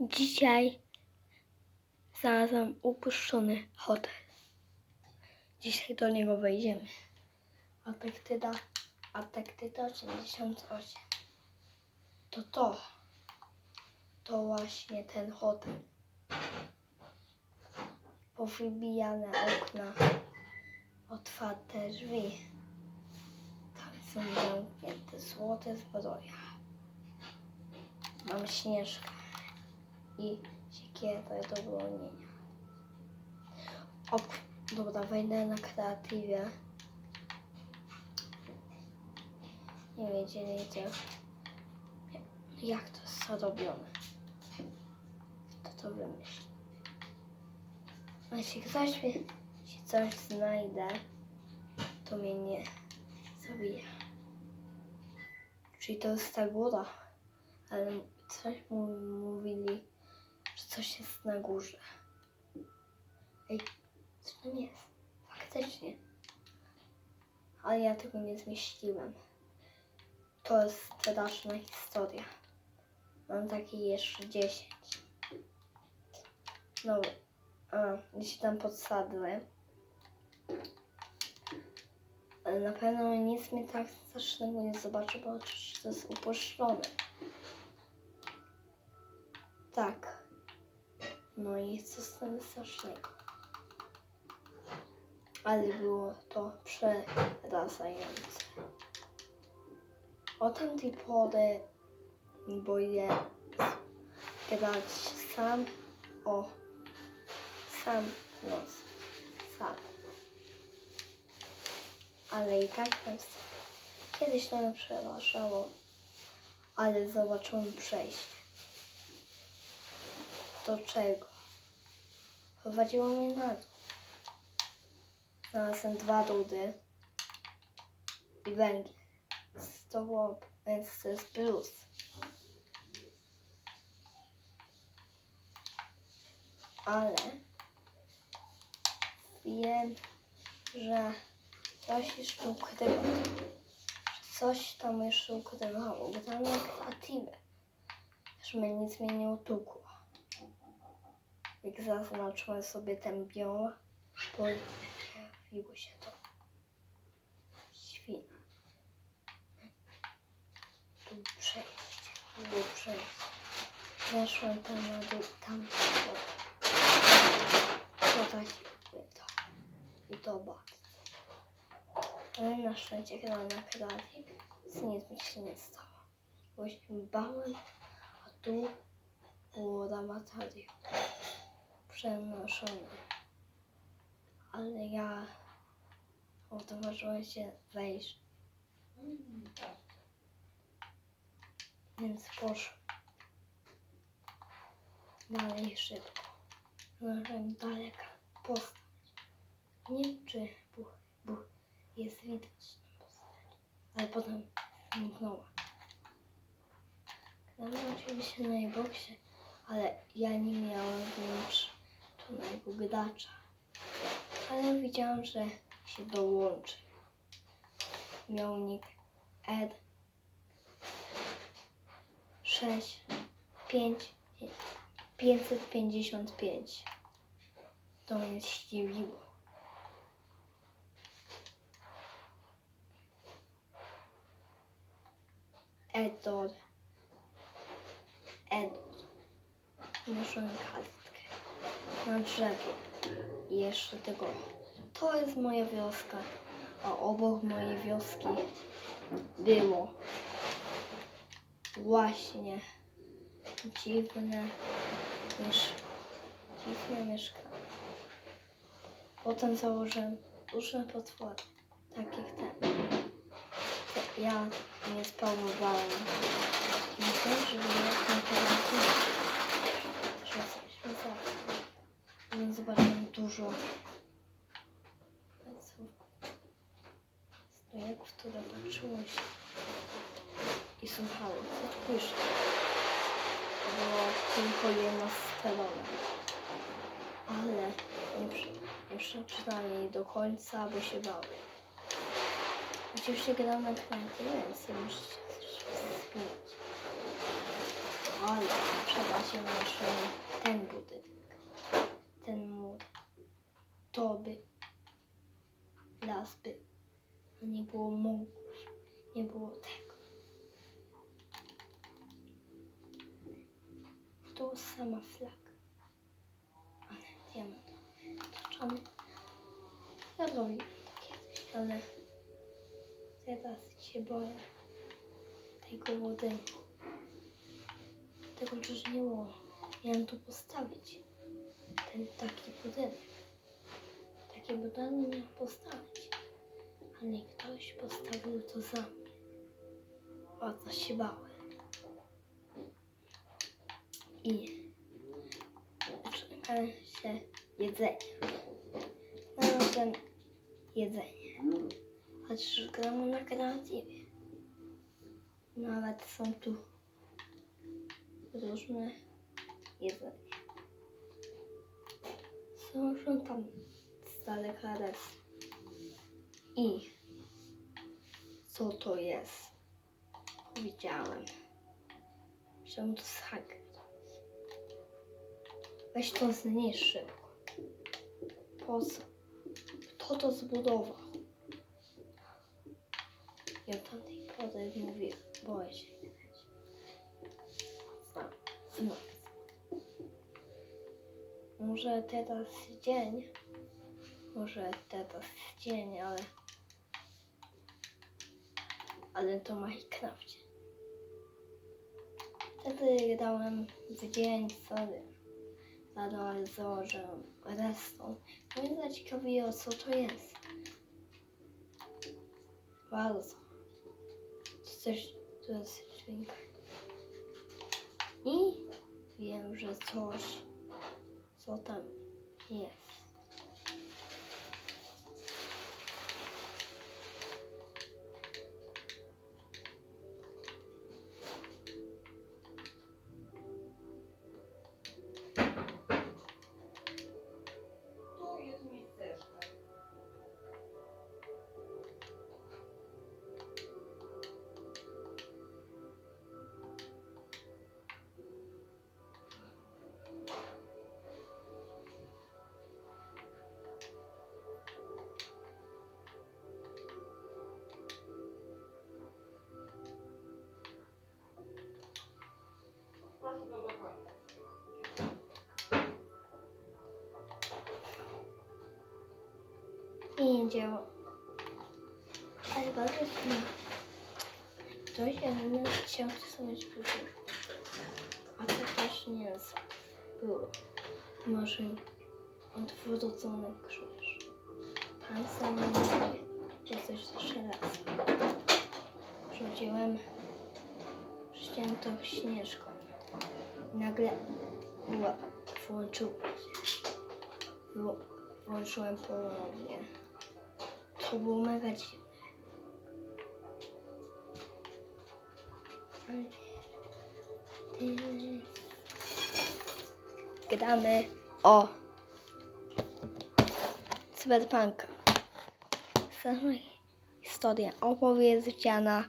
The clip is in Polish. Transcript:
Dzisiaj znalazłam upuszczony hotel. Dzisiaj do niego wejdziemy. Antarktyda, Antarktyda 88. To to. To właśnie ten hotel. Powybijane okna. Otwarte drzwi. Tam są zamknięte złote zbroja. Mam śnieżkę i siekierę do bronienia. O, dobra, wejdę na kreatywie. Nie wiedzieli, jak to jest zrobione. Kto to wymyśli? A jeśli ktoś mi jeśli coś znajdę, to mnie nie zabija. Czyli to jest ta góra, ale coś mu mówili, coś jest na górze. Ej, co tam jest? Faktycznie. Ale ja tego nie zmieściłem. To jest straszna historia. Mam takie jeszcze 10. No, a, gdzieś tam podsadły. Ale na pewno nic mi tak strasznego nie zobaczy, bo oczywiście to jest uproszczone. Tak. No i co z tym strasznego? Ale było to przerażające. Od tamtej pory boję grać sam o sam nos. Sam. Ale i tak s- kiedyś to mnie przerażało, ale zobaczyłem przejście. Do czego? Prowadziło mnie na dół. Znalazłem dwa rudy i węgiel. To było, więc to jest plus. Ale wiem, że coś jeszcze ukrywa. Coś tam jeszcze ukrywało, bo tam jest kreatywne. Żeby nic mnie nie utukło. Jak zaznaczyłem sobie ten biom, pojawiło się to. Świna. Tu przejście. Było przejście. Weszłem tam na dół, tam. To tak to. I to bardzo. Ale na szczęście chyba na kreacji nic mi się nie stało. Bo się bałem, a tu było laboratorium przenoszone. Ale ja odważyłem się wejść. Więc poszłem dalej szybko. Zdążyłem daleka postać. Nie wiem, czy buch, buch jest widać tę postać. Ale potem zniknęła. Grałem oczywiście na Xboxie, ale ja nie miałem włączonego gracza. Ale widziałam, że się dołączy. Miał nick Ed 6 5 555. To mnie zdziwiło. Edor. Edor. Muszę kartkę. Na drzewie. I jeszcze tego. To jest moja wioska. A obok mojej wioski było właśnie dziwne miesz... dziwne mieszkanie. Potem założyłem różne potwory, tak jak ten. Te- Ja nie spałowałem. Nie wiem, żeby jak na karantynie. Że jesteśmy zawsze. Więc zobaczyłem dużo stojak, które patrzyło się i słuchało, co pisze. Było tylko jedna strona. Ale nie, nie przeczytałem jej do końca, bo się bały. Oczywiście gram na nie musicie się wspinać. Ale trzeba się naszł ten budynek. To by. Las by. Nie było murów. Nie było tego. Tu sama flaga. Ale diament. Otoczony. Ja robię to kiedyś, ale teraz się boję tego budynku. Tego przecież nie było. Miałem tu postawić. Ten taki budynek. Taki budynek miałem postawić. Ale ktoś postawił to za mnie. Bardzo się bałem. I czekałem się jedzenie. Znalazłem jedzenie. Choć gramy na kreatywie. Nawet są tu różne jedzenie. Są są tam z daleka raz. I co to jest? Widziałem. Chciałem to zhakić. Weź to zniszcz szybko. Po co? Kto to zbudował? Ja tamtej pory mówię, boję się widać. Znam. Może teraz dzień, może teraz dzień, ale ale to Minecrafcie. Wtedy dałem w dzień sobie zadałem założę restą. No Mnie zaciekawiło co to jest. Bardzo. Coś, to jest dźwięk. I wiem, że coś, co tam jest. Nie działa. Ale bardzo śmieszne. Ktoś jeden chciał rysować później. A to też nie jest. Było. Może odwrócony krzyż. Pan sam mówi, że coś jeszcze raz. Rzuciłem ściętą śnieżką. Nagle włączył Włączyłem ponownie. To było mega dziwne. Gramy o cyberpunka. Sama historia opowiedziana